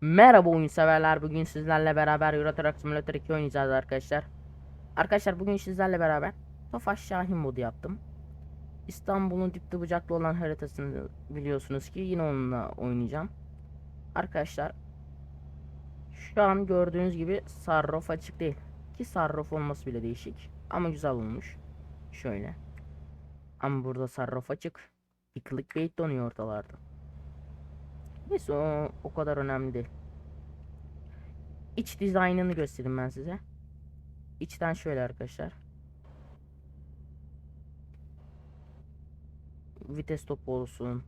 Merhaba oyun severler. Bugün sizlerle beraber Euro Truck Simulator 2 oynayacağız arkadaşlar. Arkadaşlar bugün sizlerle beraber Tofaş Şahin modu yaptım. İstanbul'un dipte bucaklı olan haritasını biliyorsunuz ki yine onunla oynayacağım. Arkadaşlar şu an gördüğünüz gibi sarrof açık değil. Ki sarrof olması bile değişik. Ama güzel olmuş. Şöyle. Ama burada sarrof açık. Bir clickbait donuyor ortalarda. Neyse o, o kadar önemli değil. İç dizaynını göstereyim ben size. İçten şöyle arkadaşlar. Vites topu olsun.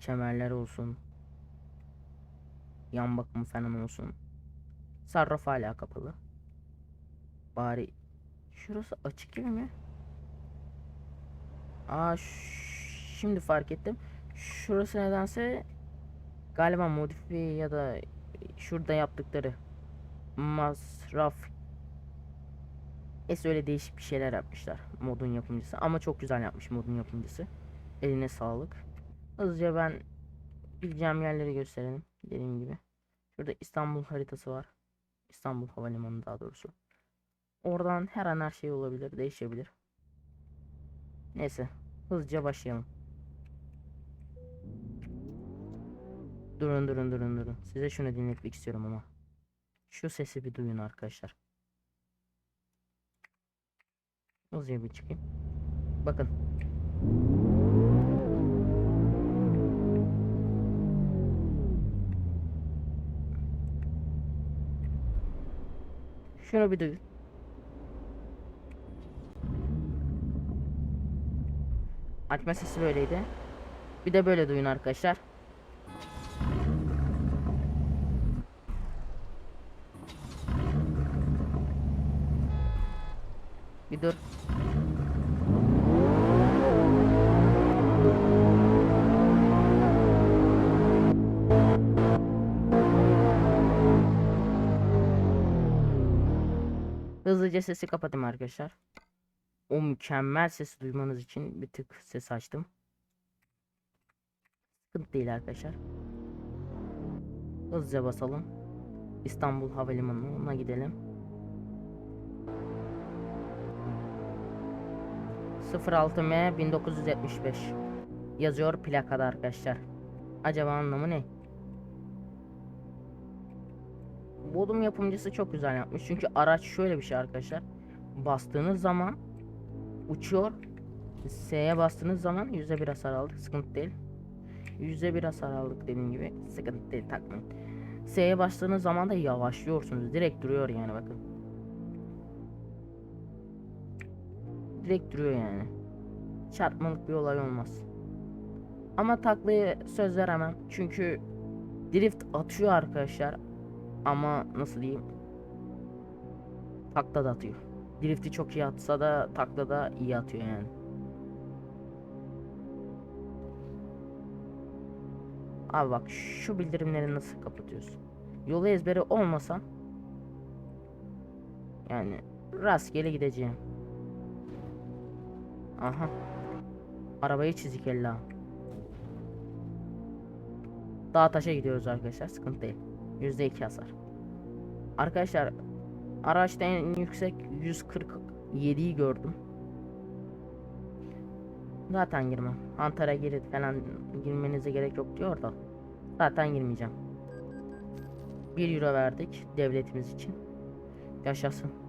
Kemerler olsun. Yan bakımı falan olsun. Sarraf hala kapalı. Bari şurası açık gibi mi? Aa şimdi fark ettim. Şurası nedense galiba modifiye ya da şurada yaptıkları masraf Es öyle değişik bir şeyler yapmışlar modun yapımcısı ama çok güzel yapmış modun yapımcısı. Eline sağlık. Hızlıca ben gideceğim yerleri gösterelim dediğim gibi. Şurada İstanbul haritası var. İstanbul Havalimanı daha doğrusu. Oradan her an her şey olabilir, değişebilir. Neyse, hızlıca başlayalım. Durun durun durun durun. Size şunu dinletmek istiyorum ama. Şu sesi bir duyun arkadaşlar. Hızlıca bir çıkayım. Bakın. Şunu bir duyun. Açma sesi böyleydi. Bir de böyle duyun arkadaşlar. Dur. Hızlıca sesi kapatayım arkadaşlar. O mükemmel sesi duymanız için bir tık ses açtım. Sıkıntı değil arkadaşlar. Hızlıca basalım. İstanbul Havalimanı'na gidelim. 06M 1975 yazıyor plakada arkadaşlar. Acaba anlamı ne? Bodum yapımcısı çok güzel yapmış. Çünkü araç şöyle bir şey arkadaşlar. Bastığınız zaman uçuyor. S'ye bastığınız zaman %1 hasar aldık. Sıkıntı değil. %1 hasar aldık dediğim gibi. Sıkıntı değil takmayın. S'ye bastığınız zaman da yavaşlıyorsunuz. Direkt duruyor yani bakın. Direkt duruyor yani. Çarpmalık bir olay olmaz. Ama taklaya söz veremem. Çünkü drift atıyor arkadaşlar. Ama nasıl diyeyim? Takla da atıyor. Drift'i çok iyi atsa da takla da iyi atıyor yani. Abi bak şu bildirimleri nasıl kapatıyorsun? Yolu ezberi olmasa yani rastgele gideceğim. Aha. Arabayı çizik ella. Dağ taşa gidiyoruz arkadaşlar. Sıkıntı değil. %2 hasar. Arkadaşlar araçta en yüksek 147'yi gördüm. Zaten girmem. Hunter'a girip falan girmenize gerek yok diyor da. Zaten girmeyeceğim. 1 euro verdik devletimiz için. Yaşasın.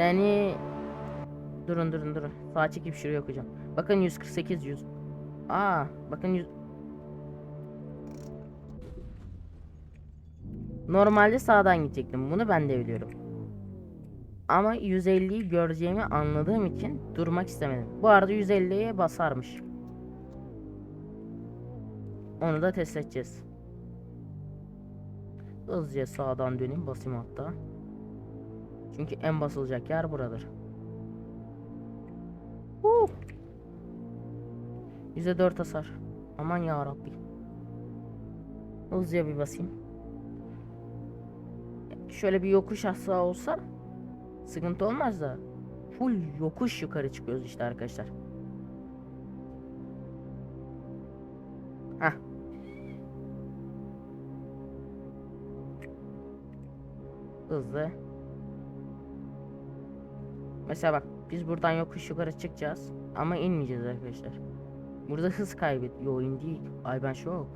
Seni Durun durun durun. Sağa çekip şuraya okuyacağım. Bakın 148 100. Aa, bakın 100 Normalde sağdan gidecektim. Bunu ben de biliyorum. Ama 150'yi göreceğimi anladığım için durmak istemedim. Bu arada 150'ye basarmış. Onu da test edeceğiz. Hızlıca sağdan döneyim basayım hatta. Çünkü en basılacak yer buradır. Huu. %4 hasar. Aman ya Rabbi. Hızlıca bir basayım. Şöyle bir yokuş aşağı olsa sıkıntı olmaz da full yokuş yukarı çıkıyoruz işte arkadaşlar. Heh. Hızlı. Mesela bak biz buradan yokuş yukarı çıkacağız ama inmeyeceğiz arkadaşlar. Burada hız kaybet. Yo indi. Ay ben şok.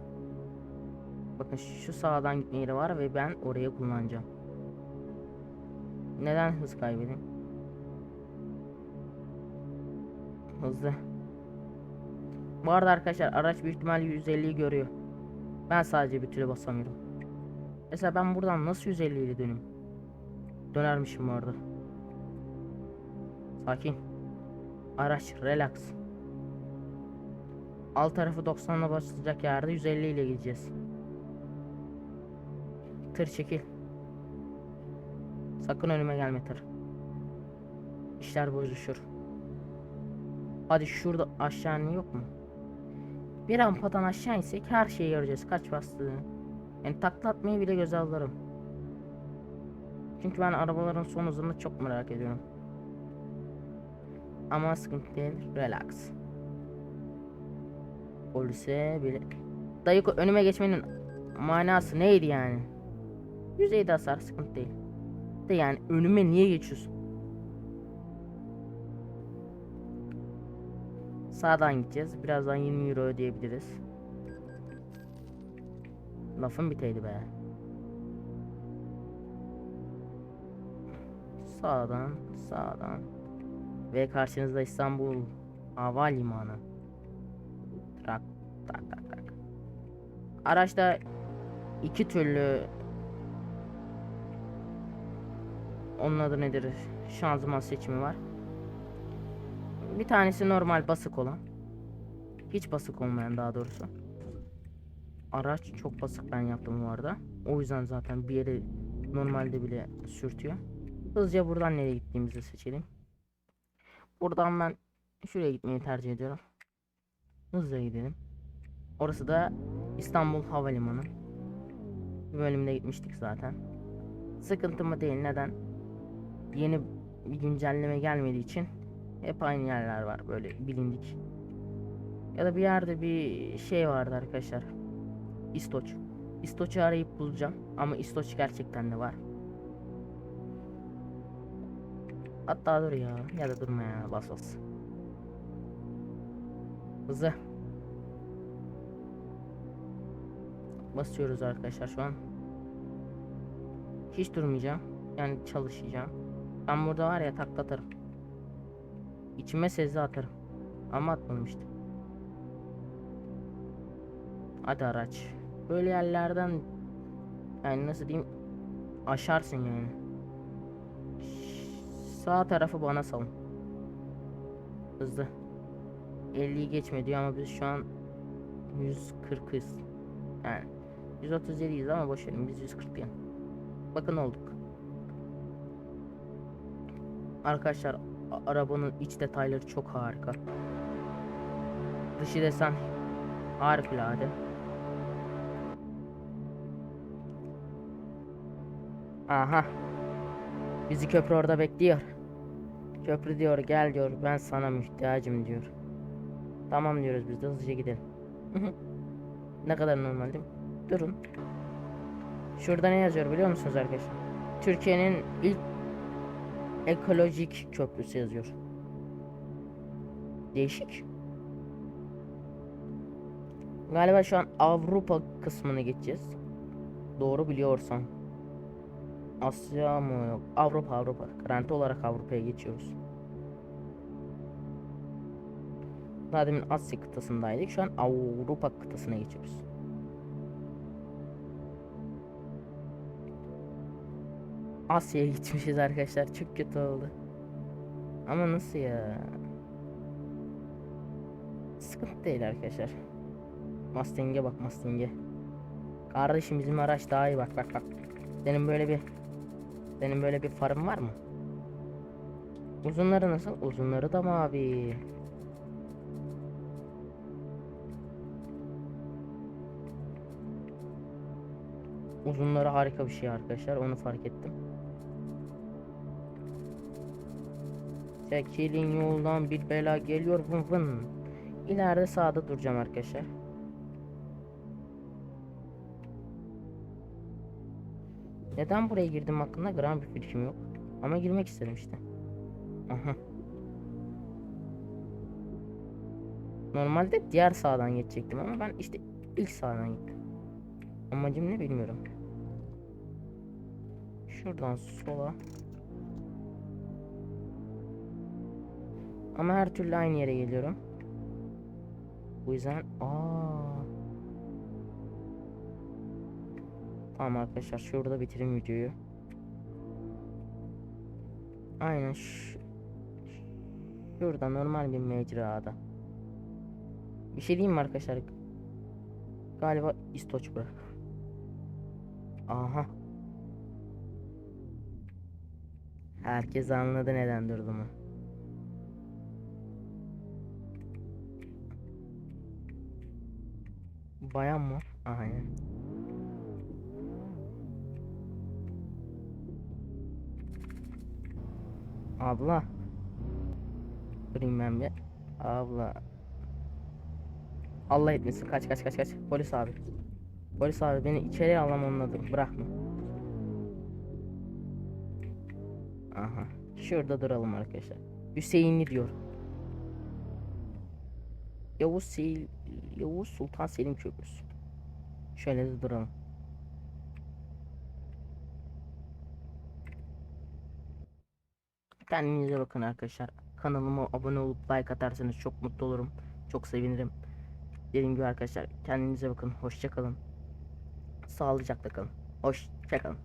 Bakın şu sağdan gitme yeri var ve ben oraya kullanacağım. Neden hız kaybedeyim? Hızlı. Bu arada arkadaşlar araç büyük ihtimal 150'yi görüyor. Ben sadece bir türlü basamıyorum. Mesela ben buradan nasıl 150 ile döneyim? Dönermişim bu arada. Sakin. Araç relax. Alt tarafı 90'la basılacak yerde 150 ile gideceğiz. Tır çekil. Sakın önüme gelme tır. İşler bozuşur. Hadi şurada aşağı yok mu? Bir rampadan aşağı insek her şeyi göreceğiz. Kaç bastığı. Yani takla atmayı bile göze alırım. Çünkü ben arabaların son hızını çok merak ediyorum. Ama sıkıntı değil. Relax. Polise bile... Dayı önüme geçmenin manası neydi yani? Yüzeyde hasar sıkıntı değil. De yani önüme niye geçiyorsun? Sağdan gideceğiz. Birazdan 20 euro ödeyebiliriz. Lafım biteydi be. Sağdan, sağdan. Ve karşınızda İstanbul Havalimanı. Tak, tak, tak, tak. Araçta iki türlü onun adı nedir? Şanzıman seçimi var. Bir tanesi normal basık olan. Hiç basık olmayan daha doğrusu. Araç çok basık ben yaptım bu arada. O yüzden zaten bir yere normalde bile sürtüyor. Hızlıca buradan nereye gittiğimizi seçelim. Buradan ben şuraya gitmeyi tercih ediyorum. Hızlıca gidelim. Orası da İstanbul Havalimanı. Bir bölümde gitmiştik zaten. Sıkıntı mı değil neden? Yeni bir güncelleme gelmediği için hep aynı yerler var böyle bilindik. Ya da bir yerde bir şey vardı arkadaşlar. İstoç. İstoç'u arayıp bulacağım ama İstoç gerçekten de var. Hatta dur ya ya da durma ya bas bas. Hızlı. Basıyoruz arkadaşlar şu an. Hiç durmayacağım. Yani çalışacağım. Ben burada var ya takla. İçime sezdi atarım. Ama atmadım işte. Hadi araç. Böyle yerlerden yani nasıl diyeyim aşarsın yani. Sağ tarafı bana salın. Hızlı. 50'yi geçme diyor ama biz şu an 140'ız. Yani 137'yiz ama boş verin biz 140 yani. Bakın olduk. Arkadaşlar arabanın iç detayları çok harika. Dışı desen harikulade. Aha. Bizi köprü orada bekliyor. Köprü diyor gel diyor ben sana muhtacım diyor. Tamam diyoruz biz de hızlıca gidelim. ne kadar normal değil mi? Durun. Şurada ne yazıyor biliyor musunuz arkadaşlar? Türkiye'nin ilk ekolojik köprüsü yazıyor. Değişik. Galiba şu an Avrupa kısmını geçeceğiz. Doğru biliyorsam. Asya mı? Yok. Avrupa Avrupa. Garanti olarak Avrupa'ya geçiyoruz. Daha demin Asya kıtasındaydık. Şu an Avrupa kıtasına geçiyoruz. Asya'ya gitmişiz arkadaşlar. Çok kötü oldu. Ama nasıl ya? Sıkıntı değil arkadaşlar. Mustang'e bak Mustang'e. Kardeşim bizim araç daha iyi bak bak bak. Senin böyle bir senin böyle bir farın var mı? Uzunları nasıl? Uzunları da mavi. Uzunları harika bir şey arkadaşlar. Onu fark ettim. Çekilin yoldan bir bela geliyor vın vın. İleride sağda duracağım arkadaşlar. Neden buraya girdim hakkında gram bir fikrim yok. Ama girmek istedim işte. Aha. Normalde diğer sağdan geçecektim ama ben işte ilk sağdan gittim. Amacım ne bilmiyorum. Şuradan sola. Ama her türlü aynı yere geliyorum. Bu yüzden aa. Tamam arkadaşlar şurada bitireyim videoyu. Aynen şu Şurada normal bir mecrada. Bir şey diyeyim mi arkadaşlar? Galiba istoç bırak. Aha. Herkes anladı neden durduğumu. Bayan mı? Aynen. Abla. Durayım ben bir. Abla. Allah etmesin. Kaç kaç kaç kaç. Polis abi. Polis abi beni içeri alamanladı. Bırakma. Aha. Şurada duralım arkadaşlar. Hüseyinli diyor. Yavuz Seil Yavuz Sultan Selim Köprüsü. Şöyle de duralım. Kendinize bakın arkadaşlar. Kanalıma abone olup like atarsanız çok mutlu olurum. Çok sevinirim. Dediğim gibi arkadaşlar kendinize bakın. Hoşça kalın. Sağlıcakla kalın. Hoşça kalın.